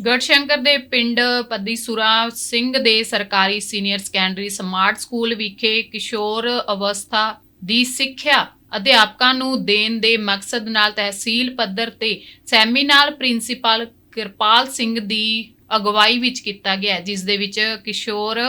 ਗੜਸ਼ੰਕਰ ਦੇ ਪਿੰਡ ਪੱਦੀਸੁਰਾ ਸਿੰਘ ਦੇ ਸਰਕਾਰੀ ਸੀਨੀਅਰ ਸੈਕੰਡਰੀ ਸਮਾਰਟ ਸਕੂਲ ਵਿਖੇ ਕਿਸ਼ੋਰ ਅਵਸਥਾ ਦੀ ਸਿੱਖਿਆ ਅਧਿਆਪਕਾਂ ਨੂੰ ਦੇਣ ਦੇ ਮਕਸਦ ਨਾਲ ਤਹਿਸੀਲ ਪੱਧਰ ਤੇ ਸੈਮੀਨਾਰ ਪ੍ਰਿੰਸੀਪਲ ਕਿਰਪਾਲ ਸਿੰਘ ਦੀ ਅਗਵਾਈ ਵਿੱਚ ਕੀਤਾ ਗਿਆ ਜਿਸ ਦੇ ਵਿੱਚ ਕਿਸ਼ੋਰ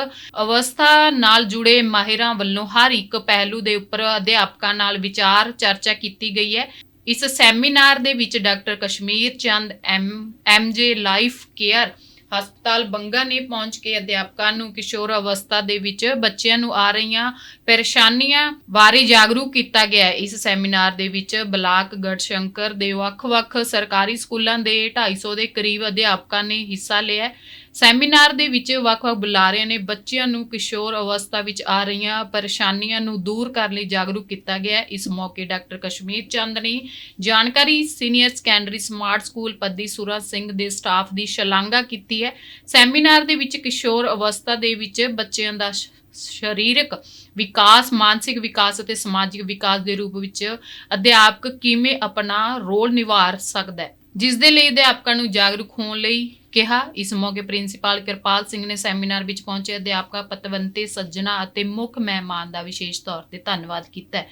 ਅਵਸਥਾ ਨਾਲ ਜੁੜੇ ਮਾਹਿਰਾਂ ਵੱਲੋਂ ਹਰ ਇੱਕ ਪਹਿਲੂ ਦੇ ਉੱਪਰ ਅਧਿਆਪਕਾਂ ਨਾਲ ਵਿਚਾਰ ਚਰਚਾ ਕੀਤੀ ਗਈ ਹੈ। ਇਸ ਸੈਮੀਨਾਰ ਦੇ ਵਿੱਚ doctor Kashmir Chand, M MJ life care ਹਸਪਤਾਲ ਬੰਗਾ ਨੇ ਪਹੁੰਚ ਕੇ ਅਧਿਆਪਕਾਂ ਨੂੰ ਕਿਸ਼ੋਰ ਅਵਸਥਾ ਦੇ ਵਿੱਚ ਬੱਚਿਆਂ ਨੂੰ ਆ ਰਹੀਆਂ ਪਰੇਸ਼ਾਨੀਆਂ ਬਾਰੇ ਜਾਗਰੂਕ ਕੀਤਾ ਗਿਆ ਇਸ ਸੈਮੀਨਾਰ ਦੇ ਵਿੱਚ ਬਲਾਕ ਗੜਸ਼ੰਕਰ ਦੇ ਵੱਖ-ਵੱਖ ਸਰਕਾਰੀ ਸਕੂਲਾਂ ਦੇ 250 ਦੇ ਕਰੀਬ ਅਧਿਆਪਕਾਂ ਨੇ ਹਿੱਸਾ ਲਿਆ ਸੈਮੀਨਾਰ ਦੇ ਵਿੱਚ ਵੱਖ-ਵੱਖ ਬੁਲਾਰਿਆਂ ਨੇ। ਬੱਚਿਆਂ ਨੂੰ ਕਿਸ਼ੋਰ ਅਵਸਥਾ ਵਿੱਚ ਆ ਰਹੀਆਂ ਪਰੇਸ਼ਾਨੀਆਂ ਨੂੰ ਦੂਰ ਕਰਨ ਲਈ ਜਾਗਰੂਕ ਕੀਤਾ ਗਿਆ ਇਸ ਮੌਕੇ ਡਾਕਟਰ ਕਸ਼ਮੀਰ ਚੰਦ ਨੇ ਜਾਣਕਾਰੀ senior secondary smart school Paddi Sura Singh ਦੇ ਸਟਾਫ ਦੀ ਸ਼ਲਾਘਾ ਕੀਤੀ ਹੈ। ਸੈਮੀਨਾਰ ਦੇ ਵਿੱਚ ਕਿਸ਼ੋਰ ਅਵਸਥਾ ਦੇ ਵਿੱਚ ਬੱਚਿਆਂ ਦਾ ਸਰੀਰਕ ਵਿਕਾਸ, ਮਾਨਸਿਕ ਵਿਕਾਸ ਅਤੇ ਸਮਾਜਿਕ ਵਿਕਾਸ ਦੇ ਰੂਪ ਵਿੱਚ ਅਧਿਆਪਕ ਕਿਵੇਂ ਆਪਣਾ ਰੋਲ ਨਿਭਾ ਸਕਦਾ ਹੈ? ਜਿਸ ਦੇ ਲਈ ਅਧਿਆਪਕਾਂ ਨੂੰ ਜਾਗਰੂਕ ਹੋਣ ਲਈ ਕਿਹਾ, ਇਸ ਮੌਕੇ ਪ੍ਰਿੰਸੀਪਲ ਕਿਰਪਾਲ ਸਿੰਘ ਨੇ ਸੈਮੀਨਾਰ ਵਿੱਚ ਪਹੁੰਚੇ ਅਧਿਆਪਕਾਂ ਪਤਵੰਤੇ, ਸੱਜਣਾ ਅਤੇ ਮੁੱਖ ਮਹਿਮਾਨ ਦਾ ਵਿਸ਼ੇਸ਼ ਤੌਰ ਤੇ ਧੰਨਵਾਦ ਕੀਤਾ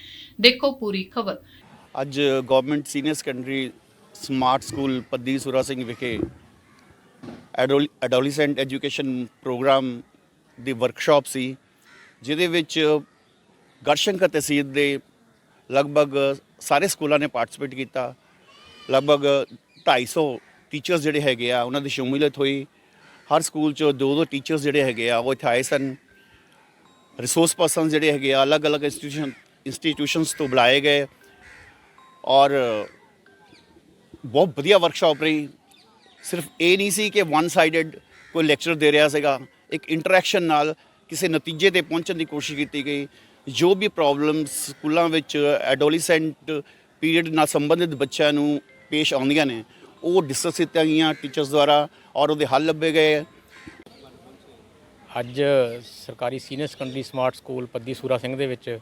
ਦੇਖੋ ਪੂਰੀ ਖਬਰ। ਅੱਜ government senior secondary smart school Paddi Sura Singh ਵਿਖੇ ਐਡੋਲੈਸੈਂਟ ਐਜੂਕੇਸ਼ਨ ਪ੍ਰੋਗਰਾਮ ਦੀ ਵਰਕਸ਼ਾਪ ਸੀ, ਜਿਹਦੇ ਵਿੱਚ ਗੜਸ਼ੰਕਰ ਤਹਿਸੀਲ ਦੇ ਲਗਭਗ ਸਾਰੇ ਸਕੂਲਾਂ ਨੇ ਪਾਰਟਿਸਿਪੇਟ ਕੀਤਾ। ਲਗਭਗ 250 ਟੀਚਰਸ ਜਿਹੜੇ ਹੈਗੇ ਆ, ਉਹਨਾਂ ਦੀ ਸ਼ਮੂਲੀਅਤ ਹੋਈ। ਹਰ ਸਕੂਲ 'ਚ ਦੋ ਦੋ ਟੀਚਰਸ ਜਿਹੜੇ ਹੈਗੇ ਆ, ਉਹ ਇੱਥੇ ਆਏ ਸਨ। ਰਿਸੋਰਸ ਪਰਸਨ ਜਿਹੜੇ ਹੈਗੇ ਆ, ਅਲੱਗ-ਅਲੱਗ ਇੰਸਟੀਟਿਊਸ਼ਨ ਇੰਸਟੀਟਿਊਸ਼ਨਸ ਤੋਂ ਬੁਲਾਏ ਗਏ। ਔਰ ਬਹੁਤ ਵਧੀਆ ਵਰਕਸ਼ਾਪ ਰਹੀ। ਸਿਰਫ ਇਹ ਨਹੀਂ ਸੀ ਕਿ ਵਨ ਸਾਈਡਡ ਕੋਈ ਲੈਕਚਰ ਦੇ ਰਿਹਾ ਸੀਗਾ। ਇੱਕ ਇੰਟਰੈਕਸ਼ਨ ਨਾਲ ਕਿਸੇ ਨਤੀਜੇ ਤੇ ਪਹੁੰਚਣ ਦੀ ਕੋਸ਼ਿਸ਼ ਕੀਤੀ ਗਈ। ਜੋ ਵੀ ਪ੍ਰੋਬਲਮਸ ਸਕੂਲਾਂ ਵਿੱਚ ਐਡੋਲੀਸੈਂਟ ਪੀਰੀਅਡ ਨਾਲ ਸੰਬੰਧਿਤ ਬੱਚਿਆਂ ਨੂੰ ਪੇਸ਼ ਆਉਂਦੀਆਂ ਨੇ। ਉਹ ਡਿਸਕਸ ਕੀਤੀਆਂ ਗਈਆਂ ਟੀਚਰਸ ਦੁਆਰਾ ਔਰ ਉਹਦੇ ਹੱਲ ਲੱਭੇ ਗਏ। ਅੱਜ ਸਰਕਾਰੀ senior secondary smart school Paddi Sura Singh ਦੇ ਵਿੱਚ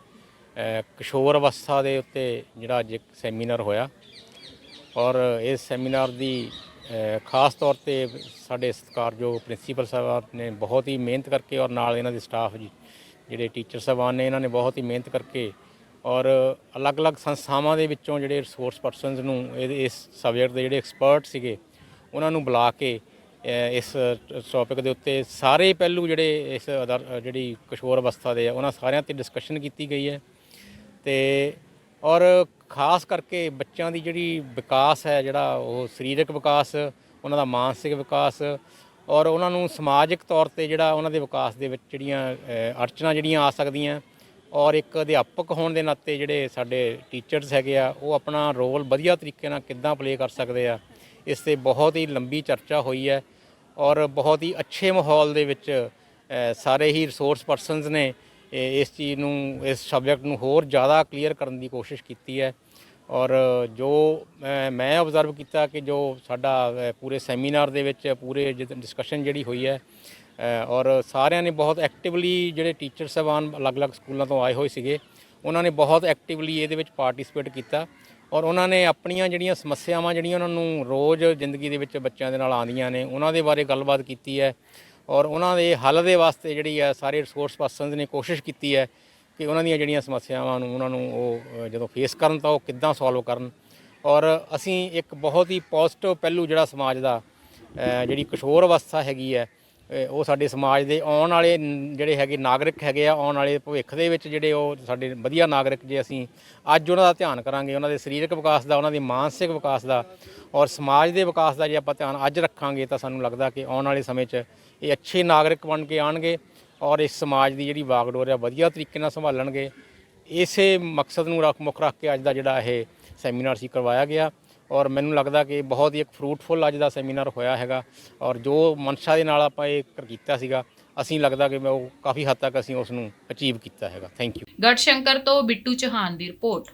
ਕਿਸ਼ੋਰ ਅਵਸਥਾ ਦੇ ਉੱਤੇ ਜਿਹੜਾ ਅੱਜ ਇੱਕ ਸੈਮੀਨਾਰ ਹੋਇਆ। ਔਰ ਇਸ ਸੈਮੀਨਾਰ ਦੀ ਖਾਸ ਤੌਰ ਤੇ ਸਾਡੇ ਸਤਿਕਾਰਯੋਗ ਪ੍ਰਿੰਸੀਪਲ ਸਾਹਿਬਾਨ ਨੇ ਬਹੁਤ ਹੀ ਮਿਹਨਤ ਕਰਕੇ ਔਰ ਨਾਲ ਇਹਨਾਂ ਦੇ ਸਟਾਫ ਜੀ, ਜਿਹੜੇ ਟੀਚਰ ਸਾਹਿਬਾਨ ਨੇ, ਇਹਨਾਂ ਨੇ ਬਹੁਤ ਹੀ ਮਿਹਨਤ ਕਰਕੇ ਔਰ ਅਲੱਗ-ਅਲੱਗ ਸੰਸਥਾਵਾਂ ਦੇ ਵਿੱਚੋਂ ਜਿਹੜੇ ਰਿਸੋਰਸ ਪਰਸਨਸ ਨੂੰ ਇਹਦੇ- ਇਸ ਸਬਜੈਕਟ ਦੇ ਜਿਹੜੇ ਐਕਸਪਰਟ ਸੀਗੇ, ਉਹਨਾਂ ਨੂੰ ਬੁਲਾ ਕੇ ਇਸ ਟੌਪਿਕ ਦੇ ਉੱਤੇ ਸਾਰੇ ਪਹਿਲੂ ਜਿਹੜੇ ਇਸ ਅਦਰ- ਜਿਹੜੀ ਕਿਸ਼ੋਰ ਅਵਸਥਾ ਦੇ ਆ, ਉਹਨਾਂ ਸਾਰਿਆਂ ਤੇ ਡਿਸਕਸ਼ਨ ਕੀਤੀ ਗਈ ਹੈ। ਤੇ ਔਰ ਖਾਸ ਕਰਕੇ ਬੱਚਿਆਂ ਦੀ ਜਿਹੜੀ ਵਿਕਾਸ ਹੈ, ਜਿਹੜਾ ਉਹ ਸਰੀਰਕ ਵਿਕਾਸ, ਉਹਨਾਂ ਦਾ ਮਾਨਸਿਕ ਵਿਕਾਸ, ਔਰ ਉਹਨਾਂ ਨੂੰ ਸਮਾਜਿਕ ਤੌਰ ਤੇ ਜਿਹੜਾ ਉਹਨਾਂ ਦੇ ਵਿਕਾਸ ਦੇ ਵਿੱਚ ਜਿਹੜੀਆਂ ਅੜਚਨਾ ਜਿਹੜੀਆਂ ਆ ਸਕਦੀਆਂ ਔਰ ਇੱਕ ਅਧਿਆਪਕ ਹੋਣ ਦੇ ਨਾਤੇ ਜਿਹੜੇ ਸਾਡੇ ਟੀਚਰਸ ਹੈਗੇ ਆ, ਉਹ ਆਪਣਾ ਰੋਲ ਵਧੀਆ ਤਰੀਕੇ ਨਾਲ ਕਿੱਦਾਂ ਪਲੇ ਕਰ ਸਕਦੇ ਆ, ਇਸ ਤੇ ਬਹੁਤ ਹੀ ਲੰਬੀ ਚਰਚਾ ਹੋਈ ਹੈ ਔਰ ਬਹੁਤ ਹੀ ਅੱਛੇ ਮਾਹੌਲ ਦੇ ਵਿੱਚ ਸਾਰੇ ਹੀ ਰਿਸੋਰਸ ਪਰਸਨਸ ਨੇ ਇਸ ਚੀਜ਼ ਨੂੰ, ਇਸ ਸਬਜੈਕਟ ਨੂੰ ਹੋਰ ਜ਼ਿਆਦਾ ਕਲੀਅਰ ਕਰਨ ਦੀ ਕੋਸ਼ਿਸ਼ ਕੀਤੀ ਹੈ ਔਰ ਜੋ ਮੈਂ ਆਬਜ਼ਰਵ ਕੀਤਾ ਕਿ ਜੋ ਸਾਡਾ ਪੂਰੇ ਸੈਮੀਨਾਰ ਦੇ ਵਿੱਚ, ਪੂਰੇ ਡਿਸਕਸ਼ਨ ਜਿਹੜੀ ਹੋਈ ਹੈ ਔਰ ਸਾਰਿਆਂ ਨੇ ਬਹੁਤ ਐਕਟਿਵਲੀ ਜਿਹੜੇ ਟੀਚਰ ਸਾਹਿਬਾਨ ਅਲੱਗ-ਅਲੱਗ ਸਕੂਲਾਂ ਤੋਂ ਆਏ ਹੋਏ ਸੀਗੇ, ਉਹਨਾਂ ਨੇ ਬਹੁਤ ਐਕਟਿਵਲੀ ਇਹਦੇ ਵਿੱਚ ਪਾਰਟਿਸਿਪੇਟ ਕੀਤਾ ਔਰ ਉਹਨਾਂ ਨੇ ਆਪਣੀਆਂ ਜਿਹੜੀਆਂ ਸਮੱਸਿਆਵਾਂ ਜਿਹੜੀਆਂ ਉਹਨਾਂ ਨੂੰ ਰੋਜ਼ ਜ਼ਿੰਦਗੀ ਦੇ ਵਿੱਚ ਬੱਚਿਆਂ ਦੇ ਨਾਲ ਆਉਂਦੀਆਂ ਨੇ, ਉਹਨਾਂ ਦੇ ਬਾਰੇ ਗੱਲਬਾਤ ਕੀਤੀ ਹੈ ਔਰ ਉਹਨਾਂ ਦੇ ਹੱਲ ਦੇ ਵਾਸਤੇ ਜਿਹੜੀ ਹੈ ਸਾਰੇ ਰਿਸੋਰਸ ਪਰਸਨਸ ਨੇ ਕੋਸ਼ਿਸ਼ ਕੀਤੀ ਹੈ ਕਿ ਉਹਨਾਂ ਦੀਆਂ ਜਿਹੜੀਆਂ ਸਮੱਸਿਆਵਾਂ ਨੂੰ ਉਹਨਾਂ ਨੂੰ ਉਹ ਜਦੋਂ ਫੇਸ ਕਰਨ ਤਾਂ ਉਹ ਕਿੱਦਾਂ ਸੋਲਵ ਕਰਨ ਔਰ ਅਸੀਂ ਇੱਕ ਬਹੁਤ ਹੀ ਪੋਜ਼ਿਟਿਵ ਪਹਿਲੂ ਜਿਹੜਾ ਸਮਾਜ ਦਾ ਜਿਹੜੀ ਕਿਸ਼ੋਰ ਅਵਸਥਾ ਹੈਗੀ ਹੈ ਅ, ਉਹ ਸਾਡੇ ਸਮਾਜ ਦੇ ਆਉਣ ਵਾਲੇ ਜਿਹੜੇ ਹੈਗੇ ਨਾਗਰਿਕ ਹੈਗੇ ਆ ਆਉਣ ਵਾਲੇ ਭਵਿੱਖ ਦੇ ਵਿੱਚ ਜਿਹੜੇ ਉਹ ਸਾਡੇ ਵਧੀਆ ਨਾਗਰਿਕ ਜੇ ਅਸੀਂ ਅੱਜ ਉਹਨਾਂ ਦਾ ਧਿਆਨ ਕਰਾਂਗੇ ਉਹਨਾਂ ਦੇ ਸਰੀਰਕ ਵਿਕਾਸ ਦਾ ਉਹਨਾਂ ਦੇ ਮਾਨਸਿਕ ਵਿਕਾਸ ਦਾ ਔਰ ਸਮਾਜ ਦੇ ਵਿਕਾਸ ਦਾ ਜੇ ਆਪਾਂ ਧਿਆਨ ਅੱਜ ਰੱਖਾਂਗੇ ਤਾਂ ਸਾਨੂੰ ਲੱਗਦਾ ਕਿ ਆਉਣ ਵਾਲੇ ਸਮੇਂ 'ਚ ਇਹ ਅੱਛੇ ਨਾਗਰਿਕ ਬਣ ਕੇ ਆਣਗੇ ਔਰ ਇਸ ਸਮਾਜ ਦੀ ਜਿਹੜੀ ਵਾਗਡੋਰ ਆ ਵਧੀਆ ਤਰੀਕੇ ਨਾਲ ਸੰਭਾਲਣਗੇ। ਇਸੇ ਮਕਸਦ ਨੂੰ ਰੱਖ ਮੁੱਖ ਰੱਖ ਕੇ ਅੱਜ ਦਾ ਜਿਹੜਾ ਇਹ ਸੈਮੀਨਾਰ ਸੀ ਕਰਵਾਇਆ ਗਿਆ। ਔਰ ਮੈਨੂੰ ਲੱਗਦਾ ਕਿ ਬਹੁਤ ਹੀ ਇੱਕ ਫਰੂਟਫੁਲ ਅੱਜ ਦਾ ਸੈਮੀਨਾਰ ਹੋਇਆ ਹੈਗਾ। ਔਰ ਜੋ ਮਨਸ਼ਾ ਦੇ ਨਾਲ ਆਪਾਂ ਇਹ ਕੀਤਾ ਸੀਗਾ, ਅਸੀਂ ਲੱਗਦਾ ਕਿ ਮੈਂ ਉਹ ਕਾਫੀ ਹੱਦ ਤੱਕ ਅਸੀਂ ਉਸ ਨੂੰ ਅਚੀਵ ਕੀਤਾ ਹੈਗਾ। ਥੈਂਕ ਯੂ ਗੜਸ਼ੰਕਰ ਤੋਂ ਬਿੱਟੂ ਚੌਹਾਨ ਦੀ ਰਿਪੋਰਟ।